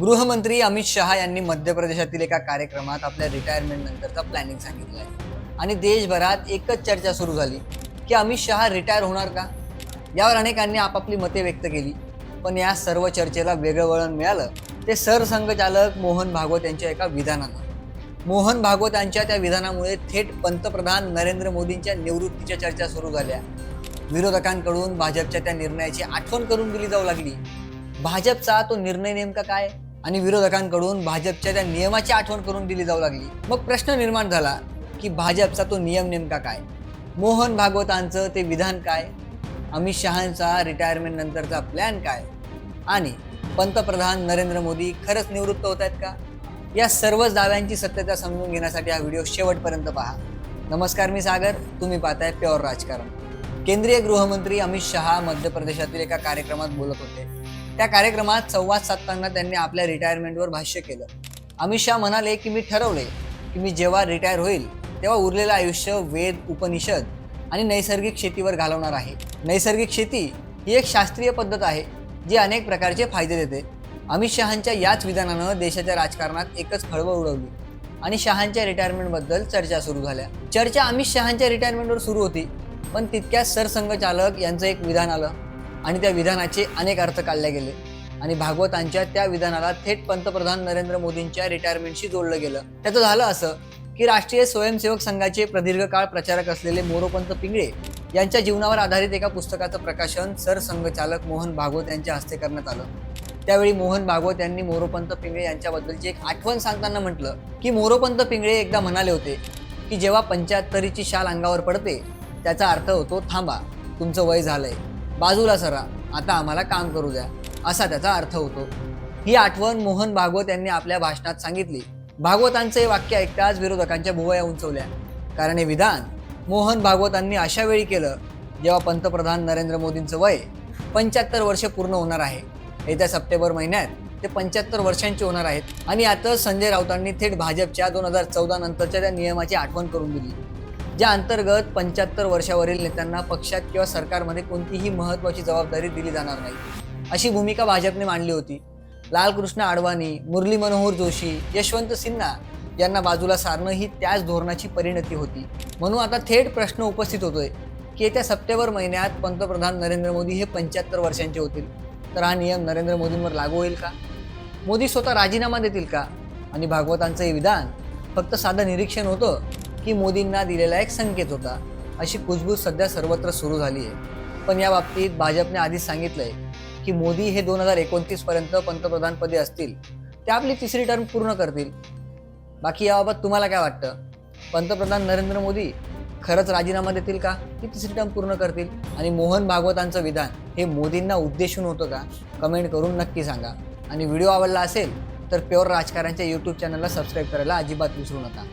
गृहमंत्री अमित शहा यांनी मध्य प्रदेशातील एका कार्यक्रमात आपल्या रिटायरमेंट नंतरचा प्लॅनिंग सांगितलं आहे. आणि देशभरात एकच चर्चा सुरू झाली की अमित शहा रिटायर होणार का? यावर अनेकांनी आपापली मते व्यक्त केली. पण या सर्व चर्चेला वेगळं वळण मिळालं ते सरसंघचालक मोहन भागवत यांच्या एका विधानानं. मोहन भागवत यांच्या त्या विधानामुळे थेट पंतप्रधान नरेंद्र मोदींच्या निवृत्तीच्या चर्चा सुरू झाल्या. विरोधकांकडून भाजपच्या त्या निर्णयाची आठवण करून दिली जाऊ लागली. भाजपचा तो निर्णय नेमका काय? आणि विरोधकांकडून भाजपच्या त्या नियमाची आठवण करून दिली जाऊ लागली. मग प्रश्न निर्माण झाला की भाजपचा तो नियम नेमका काय? मोहन भागवतांचं ते विधान काय? अमित शहांचा रिटायरमेंट नंतरचा प्लॅन काय? आणि पंतप्रधान नरेंद्र मोदी खरंच निवृत्त होत आहेत का? या सर्वच दाव्यांची सत्यता समजून घेण्यासाठी हा व्हिडिओ शेवटपर्यंत पहा. नमस्कार मी सागर तुम्ही पाहताय प्युअर राजकारण. केंद्रीय गृहमंत्री अमित शहा मध्य प्रदेशातील एका कार्यक्रमात बोलत होते. त्या कार्यक्रमात संवाद साधताना त्यांनी आपल्या रिटायरमेंटवर भाष्य केलं. अमित शहा म्हणाले की मी ठरवले की मी जेव्हा रिटायर होईल तेव्हा उरलेलं आयुष्य वेद उपनिषद आणि नैसर्गिक शेतीवर घालवणार आहे. नैसर्गिक शेती ही एक शास्त्रीय पद्धत आहे जी अनेक प्रकारचे फायदे देते. अमित शहांच्या याच विधानानं देशाच्या राजकारणात एकच खळबळ उडवली आणि शहांच्या रिटायरमेंटबद्दल चर्चा सुरू झाल्या. चर्चा अमित शहांच्या रिटायरमेंटवर सुरू होती पण तितक्याच सरसंघचालक यांचं एक विधान आलं. आणि त्या विधानाचे अनेक अर्थ काढले गेले. आणि भागवतांच्या त्या विधानाला थेट पंतप्रधान नरेंद्र मोदींच्या रिटायरमेंटशी जोडलं गेलं. त्याचं झालं असं की राष्ट्रीय स्वयंसेवक संघाचे प्रदीर्घ काळ प्रचारक असलेले मोरोपंत पिंगळे यांच्या जीवनावर आधारित एका पुस्तकाचं प्रकाशन सरसंघचालक मोहन भागवत यांच्या हस्ते करण्यात आलं. त्यावेळी मोहन भागवत यांनी मोरोपंत पिंगळे यांच्याबद्दलची एक आठवण सांगताना म्हटलं की मोरोपंत पिंगळे एकदा म्हणाले होते की जेव्हा पंच्याहत्तरीची शाल अंगावर पडते त्याचा अर्थ होतो थांबा तुमचं वय झालंय. बाजूला सरा आता आम्हाला काम करू द्या असा त्याचा अर्थ होतो. ही आठवण मोहन भागवत यांनी आपल्या भाषणात सांगितली. भागवतांचं हे वाक्य ऐकताच विरोधकांच्या भुवया उंचवल्या. कारण हे विधान मोहन भागवतांनी अशा वेळी केलं जेव्हा पंतप्रधान नरेंद्र मोदींचं वय पंच्याहत्तर वर्ष पूर्ण होणार आहे. येत्या सप्टेंबर महिन्यात ते पंच्याहत्तर वर्षांचे होणार आहेत. आणि आता संजय राऊतांनी थेट भाजपच्या दोन हजार चौदा नंतरच्या त्या नियमाची आठवण करून दिली. ज्या अंतर्गत पंच्याहत्तर वर्षावरील नेत्यांना पक्षात किंवा सरकारमध्ये कोणतीही महत्त्वाची जबाबदारी दिली जाणार नाही. अशी भूमिका भाजपने मांडली होती. लालकृष्ण आडवाणी मुरली मनोहर जोशी यशवंत सिन्हा यांना बाजूला सारणं ही त्याच धोरणाची परिणती होती. म्हणून आता थेट प्रश्न उपस्थित होतोय की येत्या सप्टेंबर महिन्यात पंतप्रधान नरेंद्र मोदी हे पंच्याहत्तर वर्षांचे होतील. तर हा नियम नरेंद्र मोदींवर लागू होईल का? मोदी स्वतः राजीनामा देतील का? आणि भागवतांचं हे विधान फक्त साधं निरीक्षण होतं? की मोदींना दिलेला एक संकेत होता. अशी कुजबूज सध्या सर्वत्र सुरू झाली आहे पण या बाबतीत भाजपने आधीच सांगितलंय की मोदी हे दोन हजार एकोणतीसपर्यंत पंतप्रधानपदी असतील. ते आपली तिसरी टर्म पूर्ण करतील. बाकी याबाबत तुम्हाला काय वाटतं? पंतप्रधान नरेंद्र मोदी खरंच राजीनामा देतील का? की तिसरी टर्म पूर्ण करतील? आणि मोहन भागवतांचं विधान हे मोदींना उद्देशून होतं का? कमेंट करून नक्की सांगा. आणि व्हिडिओ आवडला असेल तर प्युअर राजकारणच्या यूट्यूब चॅनलला सबस्क्राईब करायला अजिबात विसरू नका.